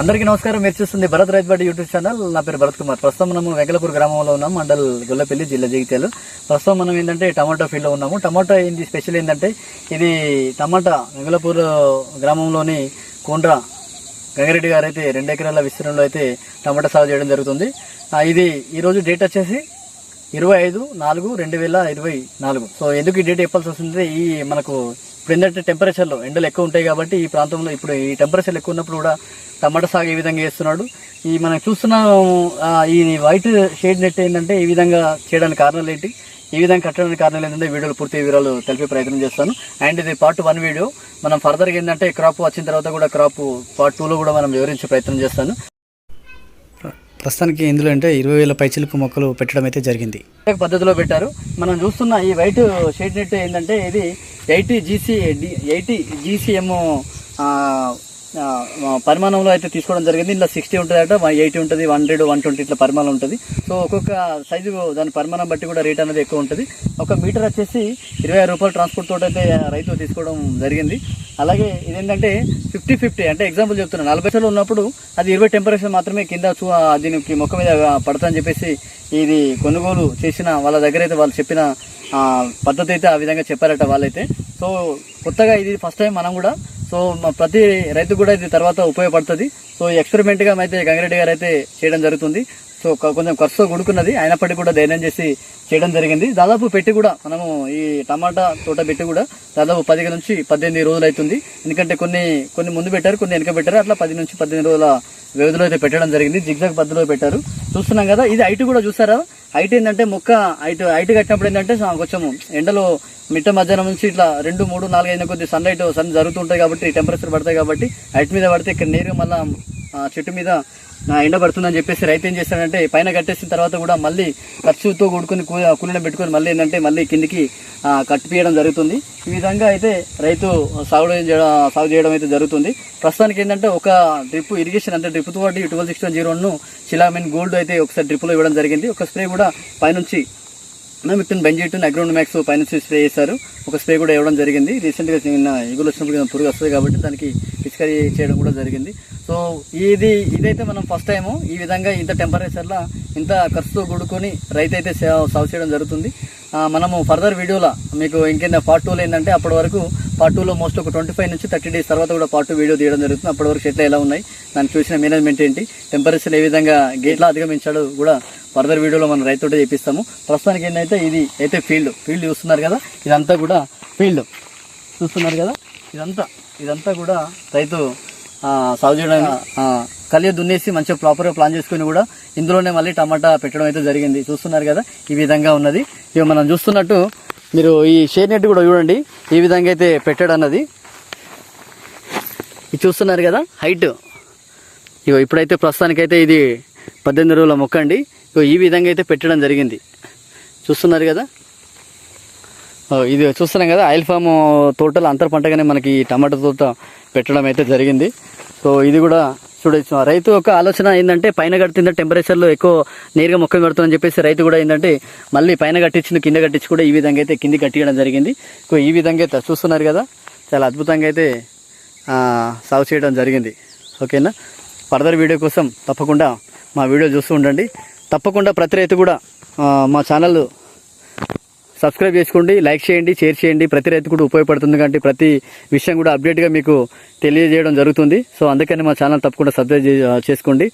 అందరికీ నమస్కారం. మీరు చూస్తుంది భరత్ రైతుబాటి యూట్యూబ్ ఛానల్. నా పేరు భరత్ కుమార్. ప్రస్తుతం మనం వెంకలపూర్ గ్రామంలో ఉన్నాం. మండల్ గొల్లపల్లి జిల్లా జగిత్యాలు. ప్రస్తుతం మనం ఏంటంటే టమాటో ఫీల్డ్లో ఉన్నాము. టమాటో ఏంటి స్పెషల్ ఏంటంటే ఇది టమాటా వెంగళపూర్ గ్రామంలోని కోండ్రా గంగారెడ్డి గారు అయితే రెండు ఎకరాల విస్తీర్ణంలో అయితే టమాటా సాగు చేయడం జరుగుతుంది. ఇది ఈరోజు డేట్ వచ్చేసి ఇరవై ఐదు నాలుగు రెండు వేల ఇరవై నాలుగు. సో ఎందుకు ఈ డేట్ చెప్పాల్సి వస్తుంది? ఈ మనకు ఇప్పుడు ఏంటంటే టెంపరేచర్లో ఎండలు ఎక్కువ ఉంటాయి కాబట్టి ఈ ప్రాంతంలో ఇప్పుడు ఈ టెంపరేచర్ ఎక్కువ ఉన్నప్పుడు కూడా టమాటా సాగు ఈ విధంగా చేస్తున్నాడు. ఈ మనం చూస్తున్న ఈ వైట్ షేడ్ నెట్ ఏంటంటే ఈ విధంగా చేయడానికి కారణాలు ఏంటి? ఈ విధంగా కట్టడానికి కారణాలు ఏంటంటే వీడియోలు పూర్తి వివరాలు తెలిపే ప్రయత్నం చేస్తాను. అండ్ ఇది పార్ట్ వన్ వీడియో మనం ఫర్దర్గా ఏంటంటే క్రాప్ వచ్చిన తర్వాత కూడా క్రాప్ పార్ట్ టూలో కూడా మనం వివరించే ప్రయత్నం చేస్తాను. ప్రస్తుతానికి ఇందులో అంటే ఇరవై వేల పైచిలుకు మొక్కలు పెట్టడం అయితే జరిగింది. పద్ధతిలో పెట్టారు. మనం చూస్తున్న ఈ వైట్ షేడ్ నెట్ ఏంటంటే ఇది ఎయిటీ జీసీ ఎయిటీ జీసీఎం పరిమాణంలో అయితే తీసుకోవడం జరిగింది. ఇలా సిక్స్టీ ఉంటుంది ఎయిటీ ఉంటుంది వన్ హండ్రెడ్ వన్ ట్వంటీ ఇట్లా పరిమాణం ఉంటుంది. సో ఒక్కొక్క సైజు దాని పరిమాణం బట్టి కూడా రేట్ అనేది ఎక్కువ ఉంటుంది. ఒక మీటర్ వచ్చేసి ఇరవై రూపాయలు ట్రాన్స్పోర్ట్ తోటి అయితే రైతు తీసుకోవడం జరిగింది. అలాగే ఇదేంటంటే ఫిఫ్టీ ఫిఫ్టీ అంటే ఎగ్జాంపుల్ చెప్తున్నాను నలభై సార్లు ఉన్నప్పుడు అది ఇరవై టెంపరేచర్ మాత్రమే కింద చూ దీనికి మొక్క మీద పడతాని చెప్పేసి ఇది కొనుగోలు చేసిన వాళ్ళ దగ్గర అయితే వాళ్ళు చెప్పిన పద్ధతి అయితే ఆ విధంగా చెప్పారట వాళ్ళైతే. సో కొత్తగా ఇది ఫస్ట్ టైం మనం కూడా సో మా ప్రతి రైతు కూడా ఇది తర్వాత ఉపయోగపడుతుంది. సో ఎక్స్పెరిమెంట్గా అయితే గంగిరెడ్డి గారు అయితే చేయడం జరుగుతుంది. సో కొంచెం ఖర్చుతో కూడుకున్నది అయినప్పటికీ కూడా ధైర్యం చేసి చేయడం జరిగింది. దాదాపు పెట్టి కూడా మనము ఈ టమాటా తోట పెట్టి కూడా దాదాపు పదిహేను నుంచి పద్దెనిమిది రోజులు అవుతుంది. ఎందుకంటే కొన్ని కొన్ని ముందు పెట్టారు కొన్ని వెనక పెట్టారు. అట్లా పది నుంచి పద్దెనిమిది రోజుల వ్యవధిలో అయితే పెట్టడం జరిగింది. జిగ్జాగ్ పద్ధతిలో పెట్టారు. చూస్తున్నాం కదా ఇది హైట్ కూడా చూసారా? హైట్ ఏంటంటే మొక్క హైట్ హైట్ కట్టినప్పుడు ఏంటంటే కొంచెం ఎండలో మిట్ట మధ్యాహ్నం నుంచి ఇట్లా రెండు మూడు నాలుగు అయిన కొద్ది సన్ లైట్ సన్ జరుగుతుంటాయి కాబట్టి టెంపరేచర్ పడతాయి కాబట్టి హైట్ మీద పడితే ఇక్కడ నేరుగా మళ్ళీ చెట్టు మీద ఎండ పడుతుందని చెప్పేసి రైతు ఏం చేస్తాడంటే పైన కట్టేసిన తర్వాత కూడా మళ్ళీ ఖర్చుతో కూడుకుని కూ- పెట్టుకొని మళ్ళీ ఏంటంటే మళ్ళీ కిందికి కట్టిపీయడం కట్టిపియడం జరుగుతుంది. ఈ విధంగా అయితే రైతు సాగు చేయడం సాగు చేయడం అయితే జరుగుతుంది. ప్రస్తుతానికి ఏంటంటే ఒక డ్రిప్ ఇరిగేషన్ అంటే డ్రిప్ తోటి ట్వెల్వ్ సిక్స్ జీరో వన్ చిలామిన్ గోల్డ్ అయితే ఒకసారి డ్రిప్లో ఇవ్వడం జరిగింది. ఒక స్ప్రే కూడా పైనుంచి మిక్టన్ బెంజైటన్ అగ్రౌండ్ మ్యాక్స్ పైనుంచి స్ప్రే చేశారు. ఒక స్ప్రే కూడా ఇవ్వడం జరిగింది. రీసెంట్గా చిన్న ఇగులు వచ్చినప్పుడు పురుగు వస్తుంది కాబట్టి దానికి పిచికారీ చేయడం కూడా జరిగింది. సో ఇది ఇదైతే మనం ఫస్ట్ టైము ఈ విధంగా ఇంత టెంపరేచర్లో ఇంత ఖర్చుతో కూడుకొని రైతు అయితే సాగు చేయడం జరుగుతుంది. మనము ఫర్దర్ వీడియోలో మీకు ఇంకేందా పార్ట్ టూలో ఏంటంటే అప్పటి వరకు పార్ట్ టూలో మోస్ట్ ఒక ట్వంటీ ఫైవ్ నుంచి థర్టీ డేస్ తర్వాత కూడా పార్ట్ టూ వీడియో తీయడం జరుగుతుంది. అప్పటి వరకు చెట్లు ఎలా ఉన్నాయి? దాన్ని చూసిన మేనేజ్మెంట్ ఏంటి? టెంపరేచర్ ఏ విధంగా గేట్లా అధిగమించాడో కూడా ఫర్దర్ వీడియోలో మనం రైతుతో చేపిస్తాము. ప్రస్తుతానికి ఏంటంటే ఇది అయితే ఫీల్డ్ ఫీల్డ్ చూస్తున్నారు కదా? ఇదంతా కూడా ఫీల్డ్ చూస్తున్నారు కదా? ఇదంతా ఇదంతా కూడా రైతు సాగు చేయడానికి కలియ దున్నేసి మంచిగా ప్రాపర్గా ప్లాన్ చేసుకుని కూడా ఇందులోనే మళ్ళీ టమాటా పెట్టడం అయితే జరిగింది. చూస్తున్నారు కదా? ఈ విధంగా ఉన్నది. ఇవి మనం చూస్తున్నట్టు మీరు ఈ షేర్ నెట్ కూడా చూడండి ఈ విధంగా అయితే పెట్టాడు అన్నది. ఇది చూస్తున్నారు కదా హైట్. ఇగో ఇప్పుడైతే ప్రస్తుతానికైతే ఇది పద్దెనిమిది రోజుల మొక్క అండి. ఇగో ఈ విధంగా అయితే పెట్టడం జరిగింది. చూస్తున్నారు కదా? ఇది చూస్తున్నాం కదా ఆయిల్ ఫామ్ తోటలు అంతర్ పంటగానే మనకి ఈ టమాటా తోట పెట్టడం అయితే జరిగింది. సో ఇది కూడా చూడొచ్చు. రైతు ఒక ఆలోచన ఏంటంటే పైన కడుతున్న టెంపరేచర్లో ఎక్కువ నేరుగా మొక్క కడుతుందని చెప్పేసి రైతు కూడా ఏంటంటే మళ్ళీ పైన కట్టించిన కింద కట్టించి కూడా ఈ విధంగా అయితే కింది కట్టియడం జరిగింది. ఈ విధంగా అయితే చూస్తున్నారు కదా చాలా అద్భుతంగా అయితే సాగు చేయడం జరిగింది. ఓకేనా? ఫర్దర్ వీడియో కోసం తప్పకుండా మా వీడియో చూస్తూ ఉండండి. తప్పకుండా ప్రతి రైతు కూడా మా ఛానల్ సబ్స్క్రైబ్ చేసుకోండి లైక్ చేయండి షేర్ చేయండి. ప్రతి రైతు కూడా ఉపయోగపడుతుంది కాబట్టి ప్రతి విషయం కూడా అప్డేట్గా మీకు తెలియజేయడం జరుగుతుంది. సో అందుకని మా ఛానల్ తప్పకుండా సబ్స్క్రైబ్ చేసుకోండి.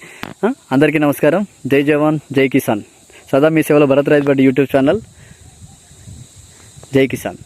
అందరికీ నమస్కారం. జై జవాన్ జై కిసాన్. సదా మీ సేవలో భరత్ రైతు బట్టి యూట్యూబ్ ఛానల్. జై కిసాన్.